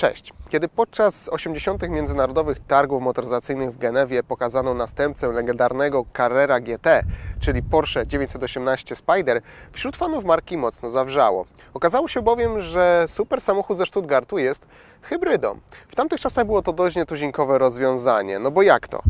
Cześć. Kiedy podczas 80. międzynarodowych targów motoryzacyjnych w Genewie pokazano następcę legendarnego Carrera GT, czyli Porsche 918 Spider, wśród fanów marki mocno zawrzało. Okazało się bowiem, że super samochód ze Stuttgartu jest hybrydą. W tamtych czasach było to dość nietuzinkowe rozwiązanie, no bo jak to?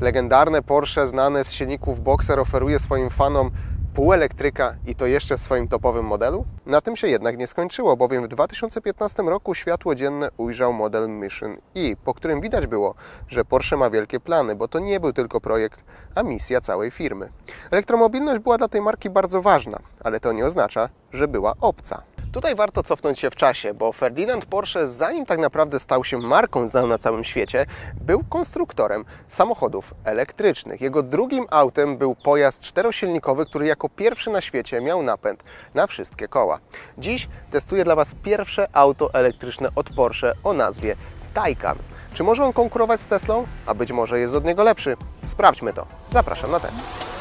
Legendarne Porsche znane z silników Boxer oferuje swoim fanom półelektryka i to jeszcze w swoim topowym modelu? Na tym się jednak nie skończyło, bowiem w 2015 roku światło dzienne ujrzał model Mission E, po którym widać było, że Porsche ma wielkie plany, bo to nie był tylko projekt, a misja całej firmy. Elektromobilność była dla tej marki bardzo ważna, ale to nie oznacza, że była obca. Tutaj warto cofnąć się w czasie, bo Ferdinand Porsche, zanim tak naprawdę stał się marką znaną na całym świecie, był konstruktorem samochodów elektrycznych. Jego drugim autem był pojazd czterosilnikowy, który jako pierwszy na świecie miał napęd na wszystkie koła. Dziś testuję dla Was pierwsze auto elektryczne od Porsche o nazwie Taycan. Czy może on konkurować z Teslą? A być może jest od niego lepszy? Sprawdźmy to. Zapraszam na test.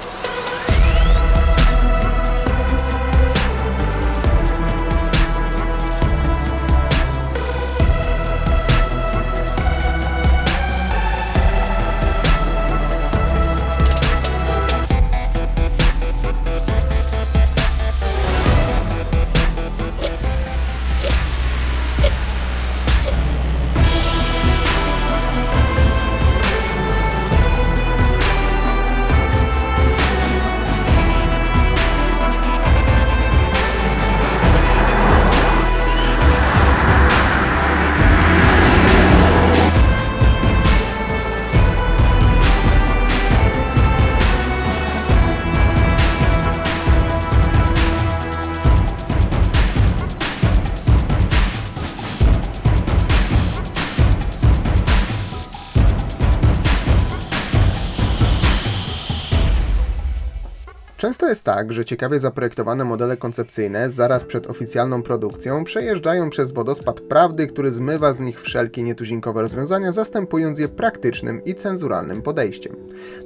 Często jest tak, że ciekawie zaprojektowane modele koncepcyjne zaraz przed oficjalną produkcją przejeżdżają przez wodospad prawdy, który zmywa z nich wszelkie nietuzinkowe rozwiązania, zastępując je praktycznym i cenzuralnym podejściem.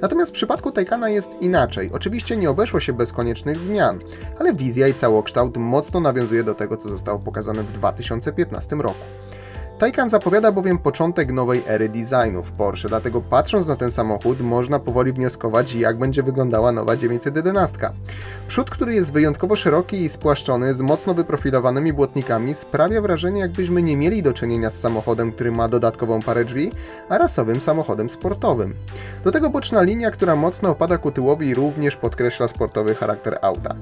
Natomiast w przypadku Taycana jest inaczej. Oczywiście nie obeszło się bez koniecznych zmian, ale wizja i całokształt mocno nawiązuje do tego, co zostało pokazane w 2015 roku. Taycan zapowiada bowiem początek nowej ery designu w Porsche, dlatego patrząc na ten samochód można powoli wnioskować jak będzie wyglądała nowa 911. Przód, który jest wyjątkowo szeroki i spłaszczony z mocno wyprofilowanymi błotnikami sprawia wrażenie jakbyśmy nie mieli do czynienia z samochodem, który ma dodatkową parę drzwi, a rasowym samochodem sportowym. Do tego boczna linia, która mocno opada ku tyłowi również podkreśla sportowy charakter auta.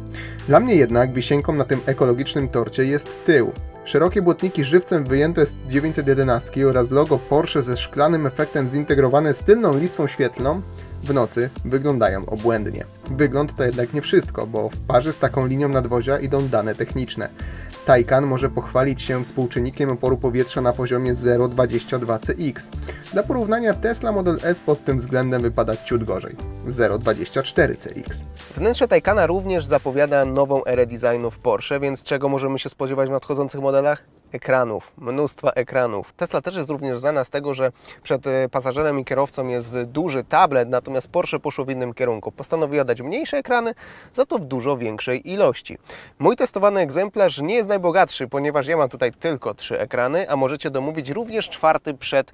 Dla mnie jednak wisienką na tym ekologicznym torcie jest tył. Szerokie błotniki żywcem wyjęte z 911 oraz logo Porsche ze szklanym efektem zintegrowane z tylną listwą świetlną w nocy wyglądają obłędnie. Wygląd to jednak nie wszystko, bo w parze z taką linią nadwozia idą dane techniczne. Taycan może pochwalić się współczynnikiem oporu powietrza na poziomie 0,22 CX. Dla porównania Tesla Model S pod tym względem wypada ciut gorzej 0,24 CX. Wnętrze Taycana również zapowiada nową erę designu w Porsche, więc czego możemy się spodziewać w nadchodzących modelach? Ekranów, mnóstwa ekranów. Tesla też jest również znana z tego, że przed e, pasażerem i kierowcą jest duży tablet, natomiast Porsche poszło w innym kierunku. Postanowiła dać mniejsze ekrany, za to w dużo większej ilości. Mój testowany egzemplarz nie jest najbogatszy, ponieważ ja mam tutaj tylko trzy ekrany, a możecie domówić również czwarty przed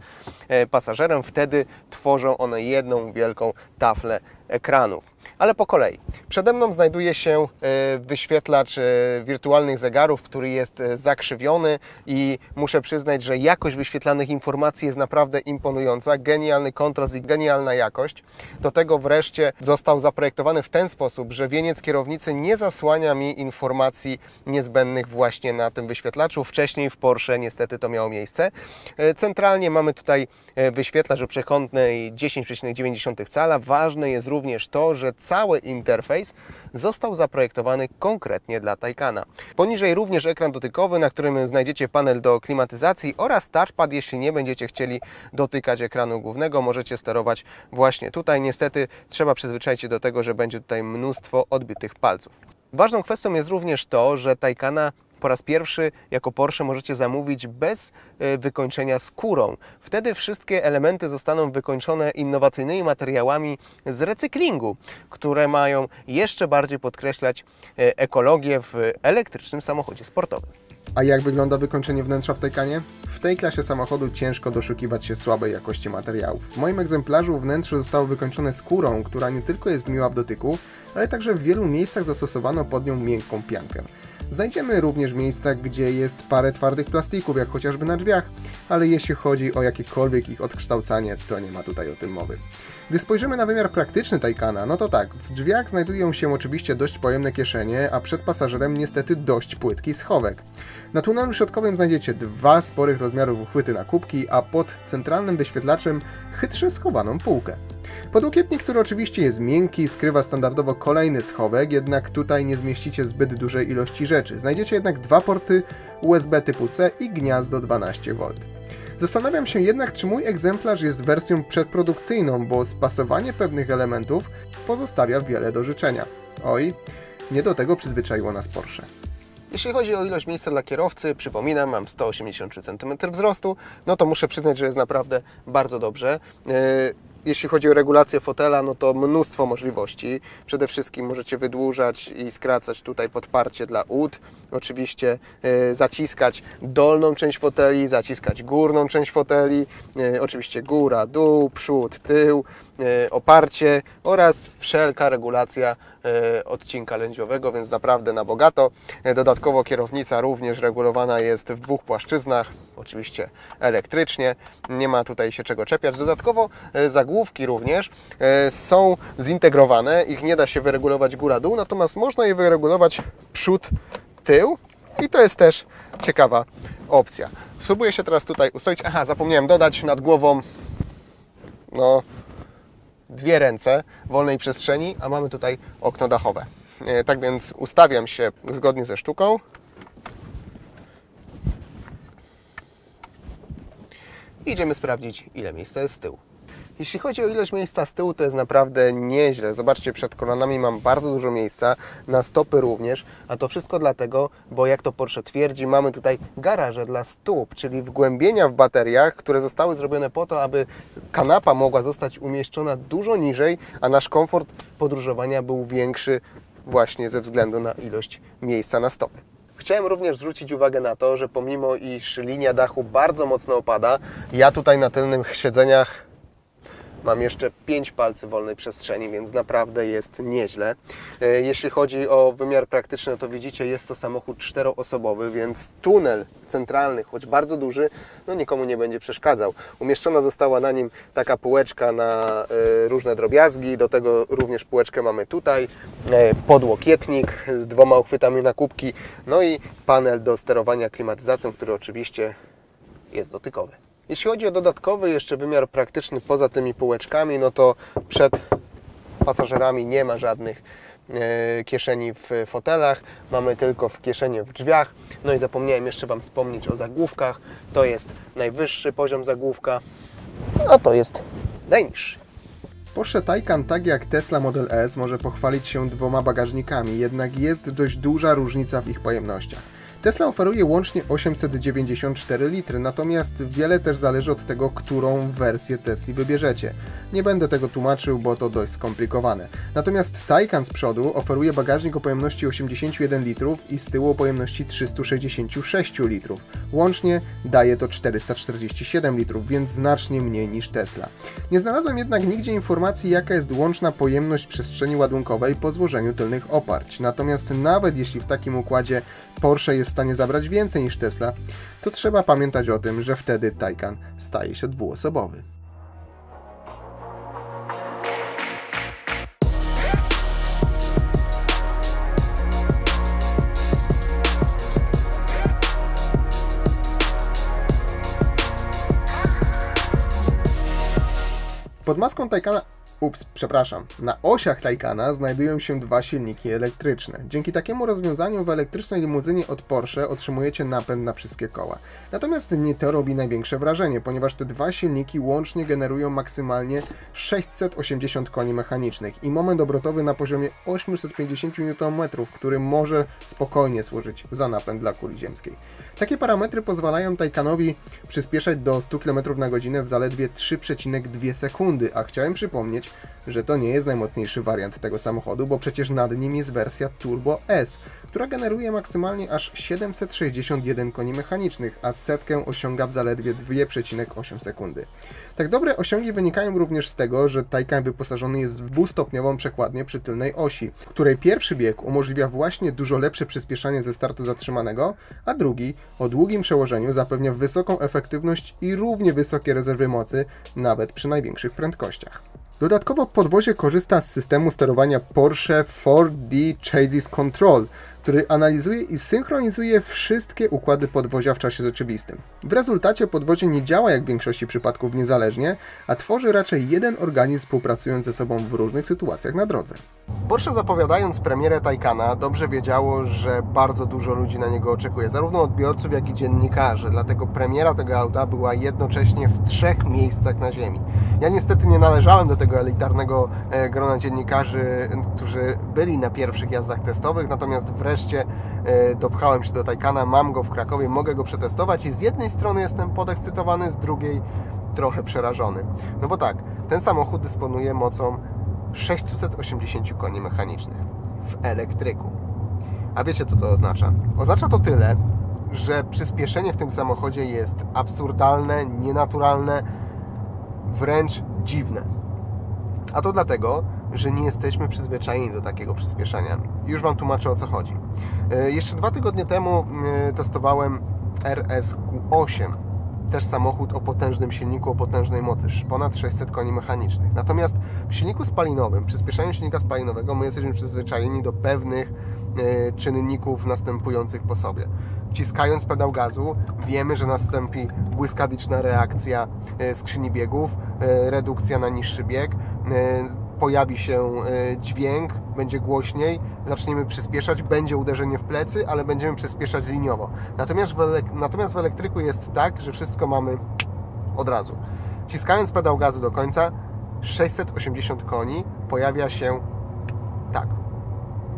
e, pasażerem. Wtedy tworzą one jedną wielką taflę ekranów. Ale po kolei. Przede mną znajduje się e, wyświetlacz e, wirtualnych zegarów, który jest e, zakrzywiony i muszę przyznać, że jakość wyświetlanych informacji jest naprawdę imponująca. Genialny kontrast i genialna jakość. Do tego wreszcie został zaprojektowany w ten sposób, że wieniec kierownicy nie zasłania mi informacji niezbędnych właśnie na tym wyświetlaczu. Wcześniej w Porsche niestety to miało miejsce. Centralnie mamy tutaj wyświetlacz przekątnej 10,9 cala. Ważne jest również to, że interfejs został zaprojektowany konkretnie dla Taycana. Poniżej również ekran dotykowy, na którym znajdziecie panel do klimatyzacji oraz touchpad. Jeśli nie będziecie chcieli dotykać ekranu głównego, możecie sterować właśnie tutaj. Niestety trzeba przyzwyczaić się do tego, że będzie tutaj mnóstwo odbitych palców. Ważną kwestią jest również to, że Taycana po raz pierwszy jako Porsche możecie zamówić bez e, wykończenia skórą. Wtedy wszystkie elementy zostaną wykończone innowacyjnymi materiałami z recyklingu, które mają jeszcze bardziej podkreślać e, ekologię w elektrycznym samochodzie sportowym. A jak wygląda wykończenie wnętrza w Taycanie? W tej klasie samochodu ciężko doszukiwać się słabej jakości materiałów. W moim egzemplarzu wnętrze zostało wykończone skórą, która nie tylko jest miła w dotyku, ale także w wielu miejscach zastosowano pod nią miękką piankę. Znajdziemy również miejsca, gdzie jest parę twardych plastików, jak chociażby na drzwiach, ale jeśli chodzi o jakiekolwiek ich odkształcanie, to nie ma tutaj o tym mowy. Gdy spojrzymy na wymiar praktyczny Taycana, no to tak, w drzwiach znajdują się oczywiście dość pojemne kieszenie, a przed pasażerem niestety dość płytki schowek. Na tunelu środkowym znajdziecie dwa sporych rozmiarów uchwyty na kubki, a pod centralnym wyświetlaczem chytrze schowaną półkę. Podłokietnik, który oczywiście jest miękki, skrywa standardowo kolejny schowek, jednak tutaj nie zmieścicie zbyt dużej ilości rzeczy. Znajdziecie jednak dwa porty USB typu C i gniazdo 12V. Zastanawiam się jednak, czy mój egzemplarz jest wersją przedprodukcyjną, bo spasowanie pewnych elementów pozostawia wiele do życzenia. Oj, nie do tego przyzwyczaiło nas Porsche. Jeśli chodzi o ilość miejsca dla kierowcy, przypominam, mam 183 cm wzrostu, no to muszę przyznać, że jest naprawdę bardzo dobrze. Yy, Jeśli chodzi o regulację fotela, no to mnóstwo możliwości. Przede wszystkim możecie wydłużać i skracać tutaj podparcie dla ud. Oczywiście yy, zaciskać dolną część foteli, zaciskać górną część foteli. Yy, Oczywiście góra, dół, przód, tył, oparcie oraz wszelka regulacja e, odcinka lędźwiowego, więc naprawdę na bogato. E, Dodatkowo kierownica również regulowana jest w dwóch płaszczyznach, oczywiście elektrycznie, nie ma tutaj się czego czepiać. Dodatkowo e, zagłówki również e, są zintegrowane, ich nie da się wyregulować góra-dół, natomiast można je wyregulować przód, tył i to jest też ciekawa opcja. Spróbuję się teraz tutaj ustawić. Aha, zapomniałem dodać nad głową no, dwie ręce wolnej przestrzeni, a mamy tutaj okno dachowe. E, Tak więc ustawiam się zgodnie ze sztuką. Idziemy sprawdzić, ile miejsca jest z tyłu. Jeśli chodzi o ilość miejsca z tyłu, to jest naprawdę nieźle. Zobaczcie, przed kolanami mam bardzo dużo miejsca, na stopy również, a to wszystko dlatego, bo jak to Porsche twierdzi, mamy tutaj garaże dla stóp, czyli wgłębienia w bateriach, które zostały zrobione po to, aby kanapa mogła zostać umieszczona dużo niżej, a nasz komfort podróżowania był większy właśnie ze względu na ilość miejsca na stopy. Chciałem również zwrócić uwagę na to, że pomimo iż linia dachu bardzo mocno opada, ja tutaj na tylnych siedzeniach Mam jeszcze 5 palcy wolnej przestrzeni, więc naprawdę jest nieźle. E, Jeśli chodzi o wymiar praktyczny, to widzicie, jest to samochód czteroosobowy, więc tunel centralny, choć bardzo duży, no nikomu nie będzie przeszkadzał. Umieszczona została na nim taka półeczka na e, różne drobiazgi, do tego również półeczkę mamy tutaj, e, podłokietnik z dwoma uchwytami na kubki, no i panel do sterowania klimatyzacją, który oczywiście jest dotykowy. Jeśli chodzi o dodatkowy jeszcze wymiar praktyczny poza tymi półeczkami, no to przed pasażerami nie ma żadnych e, kieszeni w fotelach, mamy tylko w kieszenie w drzwiach. No i zapomniałem jeszcze Wam wspomnieć o zagłówkach. To jest najwyższy poziom zagłówka, a to jest najniższy. Porsche Taycan, tak jak Tesla Model S, może pochwalić się dwoma bagażnikami, jednak jest dość duża różnica w ich pojemnościach. Tesla oferuje łącznie 894 litry, natomiast wiele też zależy od tego, którą wersję Tesli wybierzecie. Nie będę tego tłumaczył, bo to dość skomplikowane. Natomiast Taycan z przodu oferuje bagażnik o pojemności 81 litrów i z tyłu o pojemności 366 litrów. Łącznie daje to 447 litrów, więc znacznie mniej niż Tesla. Nie znalazłem jednak nigdzie informacji, jaka jest łączna pojemność przestrzeni ładunkowej po złożeniu tylnych oparć. Natomiast nawet jeśli w takim układzie Porsche jest stanie zabrać więcej niż Tesla, to trzeba pamiętać o tym, że wtedy Taycan staje się dwuosobowy. Pod maską Taycana, ups, przepraszam, na osiach Taycana znajdują się dwa silniki elektryczne. Dzięki takiemu rozwiązaniu w elektrycznej limuzynie od Porsche otrzymujecie napęd na wszystkie koła. Natomiast nie to robi największe wrażenie, ponieważ te dwa silniki łącznie generują maksymalnie 680 koni mechanicznych i moment obrotowy na poziomie 850 Nm, który może spokojnie służyć za napęd dla kuli ziemskiej. Takie parametry pozwalają Taycanowi przyspieszać do 100 km na godzinę w zaledwie 3,2 sekundy, a chciałem przypomnieć, że to nie jest najmocniejszy wariant tego samochodu, bo przecież nad nim jest wersja Turbo S, która generuje maksymalnie aż 761 koni mechanicznych, a setkę osiąga w zaledwie 2,8 sekundy. Tak dobre osiągi wynikają również z tego, że Taycan wyposażony jest w dwustopniową przekładnię przy tylnej osi, której pierwszy bieg umożliwia właśnie dużo lepsze przyspieszanie ze startu zatrzymanego, a drugi o długim przełożeniu zapewnia wysoką efektywność i równie wysokie rezerwy mocy, nawet przy największych prędkościach. Dodatkowo podwozie korzysta z systemu sterowania Porsche 4D Chassis Control, który analizuje i synchronizuje wszystkie układy podwozia w czasie rzeczywistym. W rezultacie podwozie nie działa jak w większości przypadków niezależnie, a tworzy raczej jeden organizm współpracując ze sobą w różnych sytuacjach na drodze. Porsche zapowiadając premierę Taycana dobrze wiedziało, że bardzo dużo ludzi na niego oczekuje, zarówno odbiorców, jak i dziennikarzy. Dlatego premiera tego auta była jednocześnie w trzech miejscach na ziemi. Ja niestety nie należałem do tego elitarnego e, grona dziennikarzy, którzy byli na pierwszych jazdach testowych, natomiast wreszcie e, dopchałem się do Taycana, mam go w Krakowie, mogę go przetestować i z jednej strony jestem podekscytowany, z drugiej trochę przerażony. No bo tak, ten samochód dysponuje mocą 680 koni mechanicznych w elektryku. A wiecie, co to oznacza? Oznacza to tyle, że przyspieszenie w tym samochodzie jest absurdalne, nienaturalne, wręcz dziwne. A to dlatego, że nie jesteśmy przyzwyczajeni do takiego przyspieszenia. Już Wam tłumaczę o co chodzi. E, Jeszcze dwa tygodnie temu e, testowałem RSQ8 też samochód o potężnym silniku, o potężnej mocy, ponad 600 koni mechanicznych. Natomiast w silniku spalinowym, przyspieszeniu silnika spalinowego, my jesteśmy przyzwyczajeni do pewnych czynników następujących po sobie. Wciskając pedał gazu, wiemy, że nastąpi błyskawiczna reakcja e, skrzyni biegów, e, redukcja na niższy bieg, e, pojawi się e, dźwięk, będzie głośniej, zaczniemy przyspieszać, będzie uderzenie w plecy, ale będziemy przyspieszać liniowo. Natomiast w, natomiast w elektryku jest tak, że wszystko mamy od razu. Wciskając pedał gazu do końca, 680 koni pojawia się tak,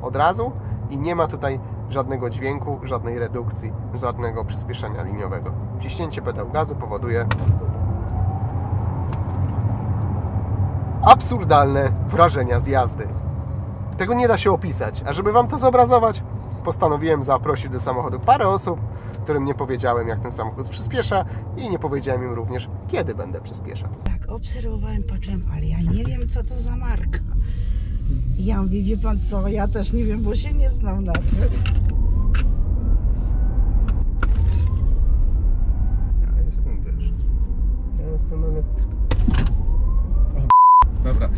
od razu i nie ma tutaj żadnego dźwięku, żadnej redukcji, żadnego przyspieszenia liniowego. Wciśnięcie pedał gazu powoduje absurdalne wrażenia z jazdy. Tego nie da się opisać, a żeby Wam to zobrazować, postanowiłem zaprosić do samochodu parę osób, którym nie powiedziałem, jak ten samochód przyspiesza i nie powiedziałem im również, kiedy będę przyspieszał. Tak, obserwowałem, patrzyłem, ale ja nie wiem, co to za marka. Ja mówię, wie pan co, ja też nie wiem, bo się nie znam na tym. Ja jestem też. Ja jestem elektryk. Dobra.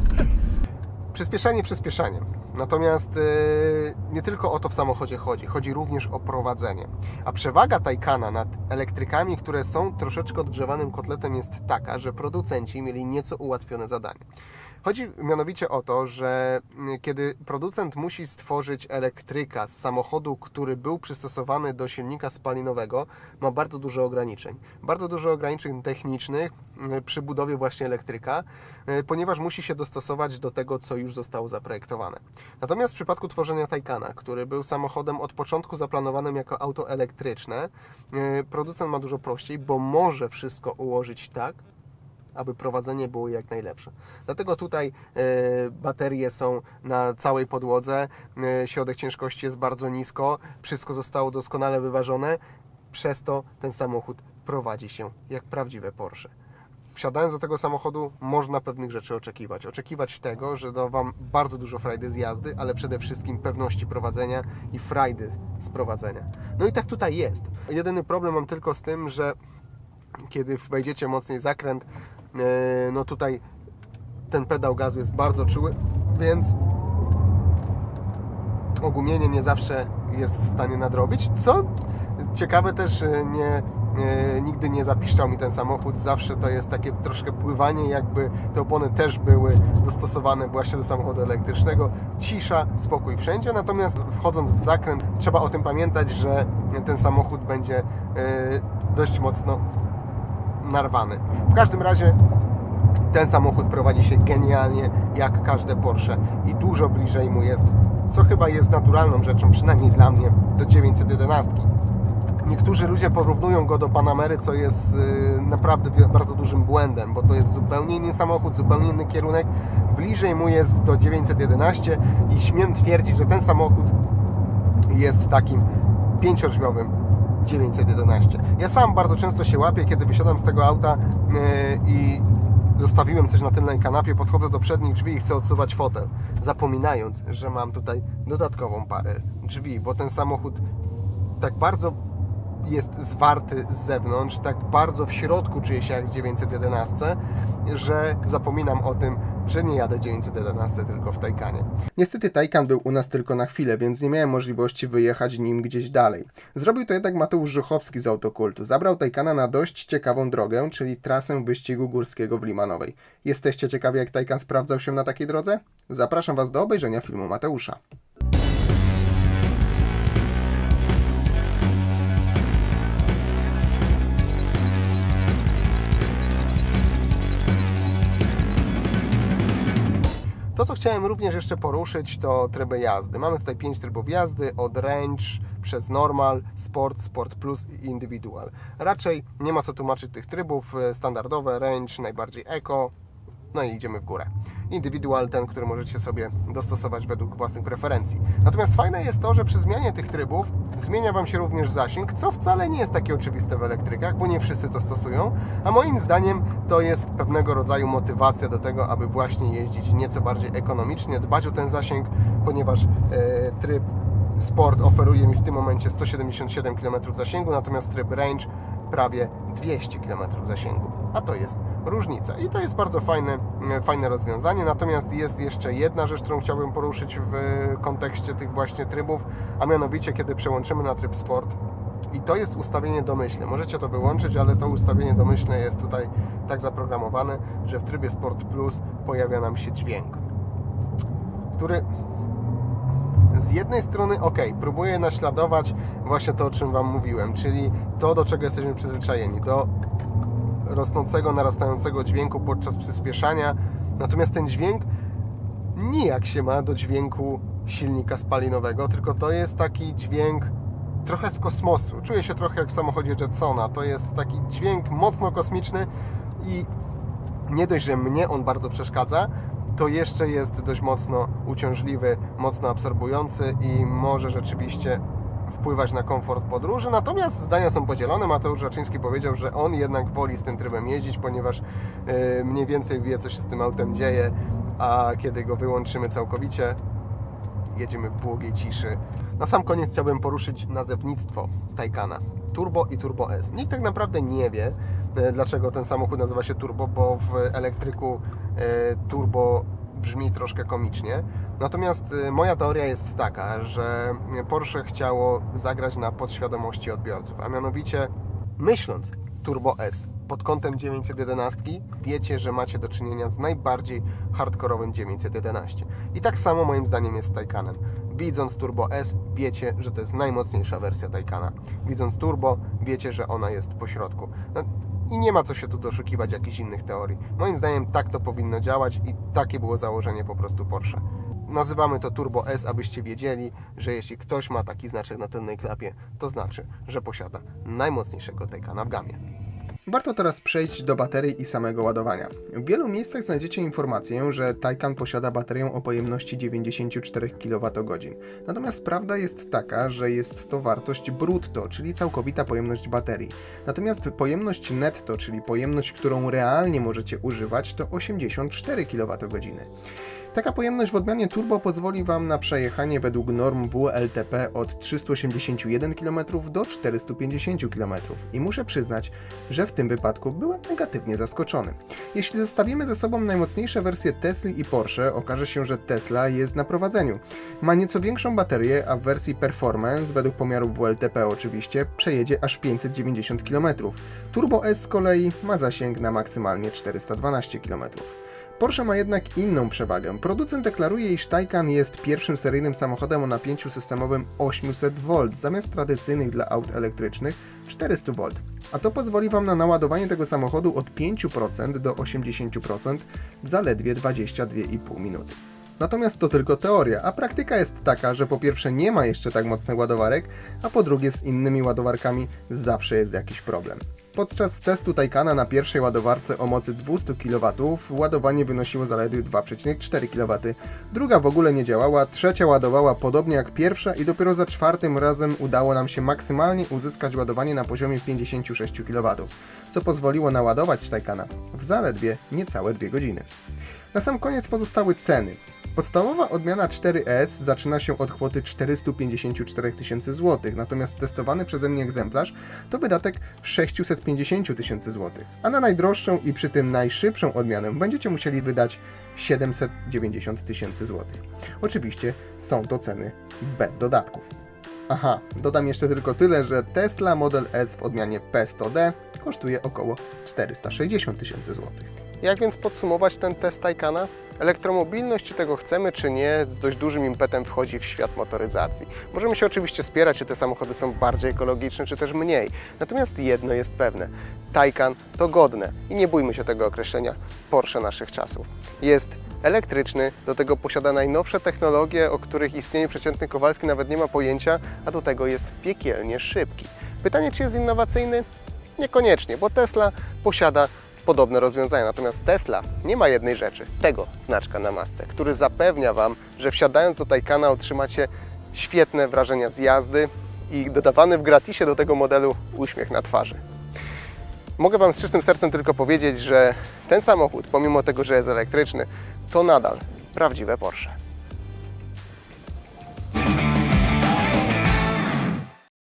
Przyspieszanie przyspieszaniem. Natomiast yy, nie tylko o to w samochodzie chodzi, chodzi również o prowadzenie. A przewaga Taycana nad elektrykami, które są troszeczkę odgrzewanym kotletem, jest taka, że producenci mieli nieco ułatwione zadanie. Chodzi mianowicie o to, że mm, kiedy producent musi stworzyć elektryka z samochodu, który był przystosowany do silnika spalinowego, ma bardzo dużo ograniczeń. Bardzo dużo ograniczeń technicznych mm, przy budowie właśnie elektryka, y, ponieważ musi się dostosować do tego, co już zostało zaprojektowane. Natomiast w przypadku tworzenia Taycana, który był samochodem od początku zaplanowanym jako auto elektryczne, y, producent ma dużo prościej, bo może wszystko ułożyć tak, aby prowadzenie było jak najlepsze. Dlatego tutaj e, baterie są na całej podłodze, e, środek ciężkości jest bardzo nisko, wszystko zostało doskonale wyważone, przez to ten samochód prowadzi się jak prawdziwe Porsche. Wsiadając do tego samochodu, można pewnych rzeczy oczekiwać. Oczekiwać tego, że da Wam bardzo dużo frajdy z jazdy, ale przede wszystkim pewności prowadzenia i frajdy z prowadzenia. No i tak tutaj jest. Jedyny problem mam tylko z tym, że kiedy wejdziecie mocniej zakręt, e, no tutaj ten pedał gazu jest bardzo czuły, więc ogumienie nie zawsze jest w stanie nadrobić. Co ciekawe też e, nie, nigdy nie zapiszczał mi ten samochód. Zawsze to jest takie troszkę pływanie, jakby te opony też były dostosowane właśnie do samochodu elektrycznego. Cisza, spokój wszędzie, natomiast wchodząc w zakręt trzeba o tym pamiętać, że ten samochód będzie e, dość mocno narwany. W każdym razie ten samochód prowadzi się genialnie, jak każde Porsche i dużo bliżej mu jest, co chyba jest naturalną rzeczą, przynajmniej dla mnie, do 911. Niektórzy ludzie porównują go do Panamery, co jest y, naprawdę bardzo dużym błędem, bo to jest zupełnie inny samochód, zupełnie inny kierunek. Bliżej mu jest do 911 i śmiem twierdzić, że ten samochód jest takim pięciodrzwiowym 911. Ja sam bardzo często się łapię, kiedy wysiadam z tego auta yy, i zostawiłem coś na tylnej kanapie, podchodzę do przednich drzwi i chcę odsuwać fotel, zapominając, że mam tutaj dodatkową parę drzwi, bo ten samochód tak bardzo jest zwarty z zewnątrz, tak bardzo w środku czuję się jak w 911, że zapominam o tym, że nie jadę 911 tylko w Taycanie. Niestety Taycan był u nas tylko na chwilę, więc nie miałem możliwości wyjechać nim gdzieś dalej. Zrobił to jednak Mateusz Żuchowski z Autokultu. Zabrał Taycana na dość ciekawą drogę, czyli trasę wyścigu górskiego w Limanowej. Jesteście ciekawi jak Taycan sprawdzał się na takiej drodze? Zapraszam Was do obejrzenia filmu Mateusza. To, co chciałem również jeszcze poruszyć, to tryby jazdy. Mamy tutaj pięć trybów jazdy, od Range przez Normal, Sport, Sport Plus i Individual. Raczej nie ma co tłumaczyć tych trybów. e, Standardowe, Range, najbardziej Eco, no i idziemy w górę. Individual, ten, który możecie sobie dostosować według własnych preferencji. Natomiast fajne jest to, że przy zmianie tych trybów zmienia Wam się również zasięg, co wcale nie jest takie oczywiste w elektrykach, bo nie wszyscy to stosują, a moim zdaniem to jest pewnego rodzaju motywacja do tego, aby właśnie jeździć nieco bardziej ekonomicznie, dbać o ten zasięg, ponieważ e, tryb Sport oferuje mi w tym momencie 177 km zasięgu, natomiast tryb Range prawie 200 km zasięgu. A to jest różnica. I to jest bardzo fajne, fajne rozwiązanie. Natomiast jest jeszcze jedna rzecz, którą chciałbym poruszyć w kontekście tych właśnie trybów, a mianowicie kiedy przełączymy na tryb Sport. I to jest ustawienie domyślne. Możecie to wyłączyć, ale to ustawienie domyślne jest tutaj tak zaprogramowane, że w trybie Sport Plus pojawia nam się dźwięk, który z jednej strony ok, próbuję naśladować właśnie to, o czym Wam mówiłem, czyli to, do czego jesteśmy przyzwyczajeni, do rosnącego, narastającego dźwięku podczas przyspieszania. Natomiast ten dźwięk nijak się ma do dźwięku silnika spalinowego, tylko to jest taki dźwięk trochę z kosmosu. Czuję się trochę jak w samochodzie Jetsona. To jest taki dźwięk mocno kosmiczny i nie dość, że mnie on bardzo przeszkadza, to jeszcze jest dość mocno uciążliwy, mocno absorbujący i może rzeczywiście wpływać na komfort podróży. Natomiast zdania są podzielone. Mateusz Raczyński powiedział, że on jednak woli z tym trybem jeździć, ponieważ yy, mniej więcej wie, co się z tym autem dzieje, a kiedy go wyłączymy całkowicie, jedziemy w błogiej ciszy. Na sam koniec chciałbym poruszyć nazewnictwo Taycana. Turbo i Turbo S. Nikt tak naprawdę nie wie, e, dlaczego ten samochód nazywa się Turbo, bo w elektryku e, Turbo brzmi troszkę komicznie. Natomiast e, moja teoria jest taka, że Porsche chciało zagrać na podświadomości odbiorców, a mianowicie myśląc Turbo S pod kątem 911 wiecie, że macie do czynienia z najbardziej hardkorowym 911. I tak samo moim zdaniem jest z Taycanem. Widząc Turbo S, wiecie, że to jest najmocniejsza wersja Taycana. Widząc Turbo, wiecie, że ona jest po środku. No, I nie ma co się tu doszukiwać jakichś innych teorii. Moim zdaniem tak to powinno działać i takie było założenie po prostu Porsche. Nazywamy to Turbo S, abyście wiedzieli, że jeśli ktoś ma taki znaczek na tylnej klapie, to znaczy, że posiada najmocniejszego Taycana w gamie. Warto teraz przejść do baterii i samego ładowania. W wielu miejscach znajdziecie informację, że Taycan posiada baterię o pojemności 94 kWh. Natomiast prawda jest taka, że jest to wartość brutto, czyli całkowita pojemność baterii. Natomiast pojemność netto, czyli pojemność, którą realnie możecie używać, to 84 kWh. Taka pojemność w odmianie turbo pozwoli Wam na przejechanie według norm WLTP od 381 km do 450 km i muszę przyznać, że w tym wypadku byłem negatywnie zaskoczony. Jeśli zestawimy ze sobą najmocniejsze wersje Tesla i Porsche, okaże się, że Tesla jest na prowadzeniu. Ma nieco większą baterię, a w wersji Performance, według pomiarów WLTP oczywiście, przejedzie aż 590 km. Turbo S z kolei ma zasięg na maksymalnie 412 km. Porsche ma jednak inną przewagę. Producent deklaruje, iż Taycan jest pierwszym seryjnym samochodem o napięciu systemowym 800 V zamiast tradycyjnych dla aut elektrycznych 400 V. A to pozwoli Wam na naładowanie tego samochodu od 5% do 80% w zaledwie 22,5 minuty. Natomiast to tylko teoria, a praktyka jest taka, że po pierwsze nie ma jeszcze tak mocnych ładowarek, a po drugie z innymi ładowarkami zawsze jest jakiś problem. Podczas testu Taycana na pierwszej ładowarce o mocy 200 kW ładowanie wynosiło zaledwie 2,4 kW. Druga w ogóle nie działała, trzecia ładowała podobnie jak pierwsza i dopiero za czwartym razem udało nam się maksymalnie uzyskać ładowanie na poziomie 56 kW, co pozwoliło naładować Taycana w zaledwie niecałe 2 godziny. Na sam koniec pozostały ceny. Podstawowa odmiana 4S zaczyna się od kwoty 454 tysięcy złotych, natomiast testowany przeze mnie egzemplarz to wydatek 650 tysięcy złotych, a na najdroższą i przy tym najszybszą odmianę będziecie musieli wydać 790 tysięcy złotych. Oczywiście są to ceny bez dodatków. Aha, dodam jeszcze tylko tyle, że Tesla Model S w odmianie P100D kosztuje około 460 tysięcy złotych. Jak więc podsumować ten test Taycana? Elektromobilność, czy tego chcemy, czy nie, z dość dużym impetem wchodzi w świat motoryzacji. Możemy się oczywiście spierać, czy te samochody są bardziej ekologiczne, czy też mniej. Natomiast jedno jest pewne. Taycan to godne i nie bójmy się tego określenia Porsche naszych czasów. Jest elektryczny, do tego posiada najnowsze technologie, o których istnieniu przeciętny Kowalski nawet nie ma pojęcia, a do tego jest piekielnie szybki. Pytanie, czy jest innowacyjny? Niekoniecznie, bo Tesla posiada podobne rozwiązania. Natomiast Tesla nie ma jednej rzeczy, tego znaczka na masce, który zapewnia Wam, że wsiadając do Taycana otrzymacie świetne wrażenia z jazdy i dodawany w gratisie do tego modelu uśmiech na twarzy. Mogę Wam z czystym sercem tylko powiedzieć, że ten samochód, pomimo tego, że jest elektryczny, to nadal prawdziwe Porsche.